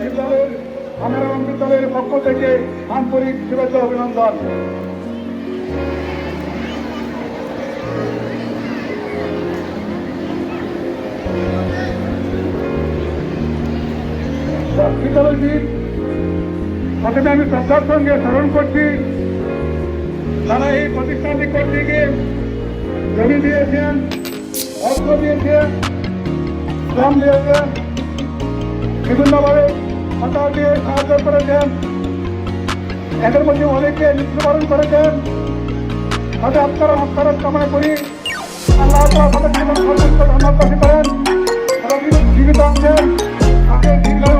বিদ্যালয়ের আমার বিদ্যালয়ের পক্ষ থেকে আন্তরিক শুভেচ্ছা অভিনন্দন বিদ্যালয়টির প্রথমে আমি শ্রদ্ধার সঙ্গে স্মরণ করছি তারা এই প্রতিষ্ঠানটি করতে গিয়ে জমি দিয়েছেন অর্থ দিয়েছেন শ্রম দিয়েছেন বিভিন্নভাবে হতাশ দিয়ে সাহায্য করেছেন। এদের মধ্যে অনেকে মৃত্যুবরণ করেছেন। তাদের আপনারা হস্তারত কামনা করি। আল্লাহ তাদের জীবন সর্বোচ্চ ধন্যবাদ করেন। জীবিত আছেন। তাকে দীর্ঘায়ু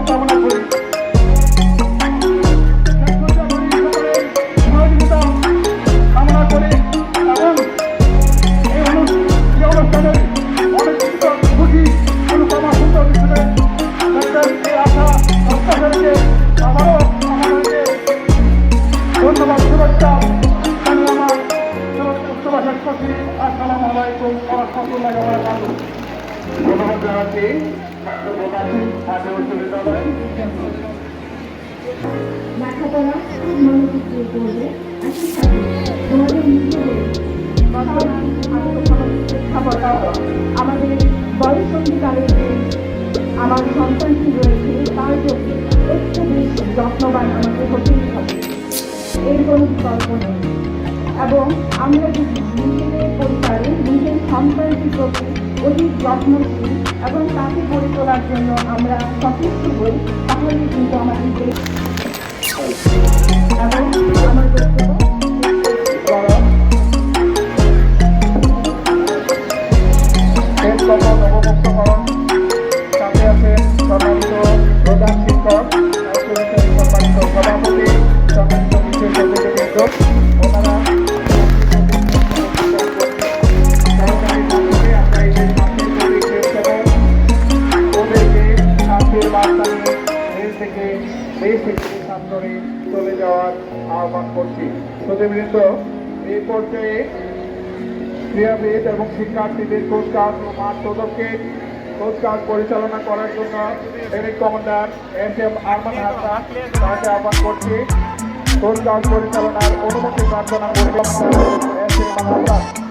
ধন্যবাদ জানাচ্ছি আমাদের বয়সন্ধিকালে যে আমার সন্তানটি রয়েছে তার জন্য একটু বেশি যত্নবান আমাকে হতেই হবে এর নেই এবং আমরা যদি নিজেদের পরিবারে নিজের সন্তানটির প্রতি অধিক যত্নশীল এবং তাকে গড়ে তোলার জন্য আমরা সচেষ্ট হই তাহলে কিন্তু আমাদের এবং আমার বক্তব্য দেশ চলে যাওয়ার আহ্বান করছি। প্রতিবৃন্দ এই পর্যায়ে ক্রীড়াবিদ এবং শিক্ষার্থীদের কোচকাজ ও মাঠ প্রদর্শকে কোচকাজ পরিচালনা করার জন্য training commander S M Arman Hasan তাকে আহ্বান করছি। কোচকাজ পরিচালনার অনুমতি প্রার্থনা করছি এস এম হাসান।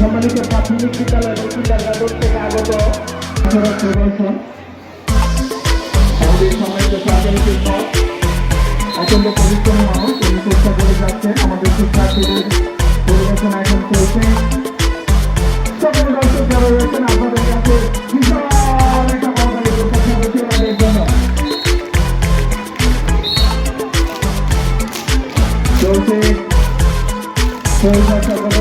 সম্মানিত প্রাথমিক বিদ্যালয় বিদ্যালয় থেকে আগত আমাদের সম্মানিত সরকারি শিক্ষক অত্যন্ত পরিশ্রমী মানুষ তিনি চেষ্টা করে আমাদের শিক্ষার্থীদের পরিবেশনা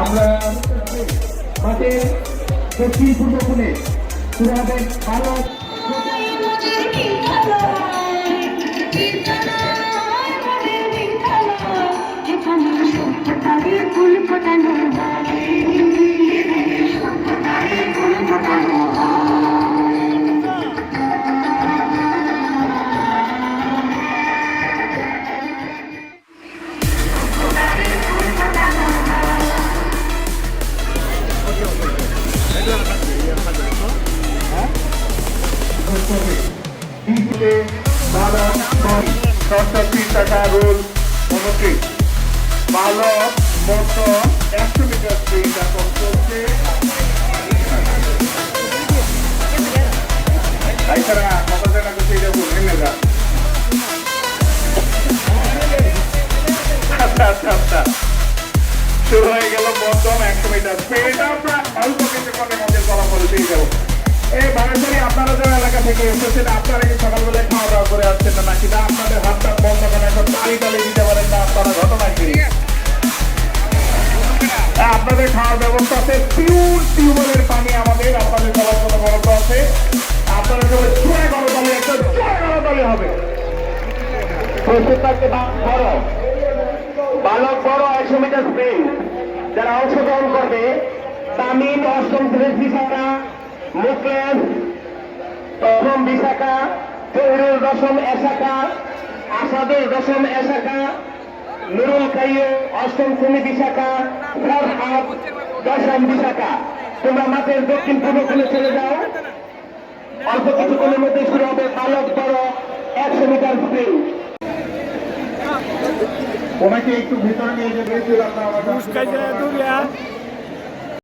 আমরা মাঠে সত্যি পূর্ব কোণে পুরাবেন ভালো ফুল ফোটানো সরকারি টাকা রোল উনত্রিশ ভালো মতো একশো মিটার স্প্রিন্ট এখন চলছে তাছাড়া কত জায়গা করছে শুরু হয়ে গেল প্রথম একশো মিটার স্পিড আমরা অল্প কিছুক্ষণের মধ্যে ফলাফল পেয়ে যাব। এই বারাসারি আপনারা যারা এলাকা থেকে এসেছেন আপনারা কি সকালবেলায় খাওয়া দাওয়া করে আসছেন না নাকি? না আপনাদের হাতটা বন্ধ করে এখন তালি তালি দিতে পারেন না আপনারা ঘটনা কি হ্যাঁ, আপনাদের খাওয়ার ব্যবস্থা আছে। পিওর টিউবওয়েলের পানি আমাদের আপনাদের সবার জন্য বরাদ্দ আছে। আপনারা সবাই জোরে গরতালি একটা জোরে গরতালি হবে। প্রস্তুত থাকতে বড় বালক বড় একশো মিটার স্প্রিন্ট যারা অংশগ্রহণ করবে তামিম অষ্টম শ্রেণির বিশাখা মুকেশ প্রথম বিশাখা তৈরুল দশম এশাখা আসাদুল দশম এশাখা নুরুল কাইয় অষ্টম শ্রেণি বিশাখা ফরহাদ দশম বিশাখা তোমরা মাঠের দক্ষিণ পূর্ব কোণে চলে যাও। অল্প কিছুক্ষণের মধ্যে শুরু হবে বালক বড় একশো মিটার স্প্রিন্ট ওনাকে একটু ভিতরে নিয়ে যেতে আমার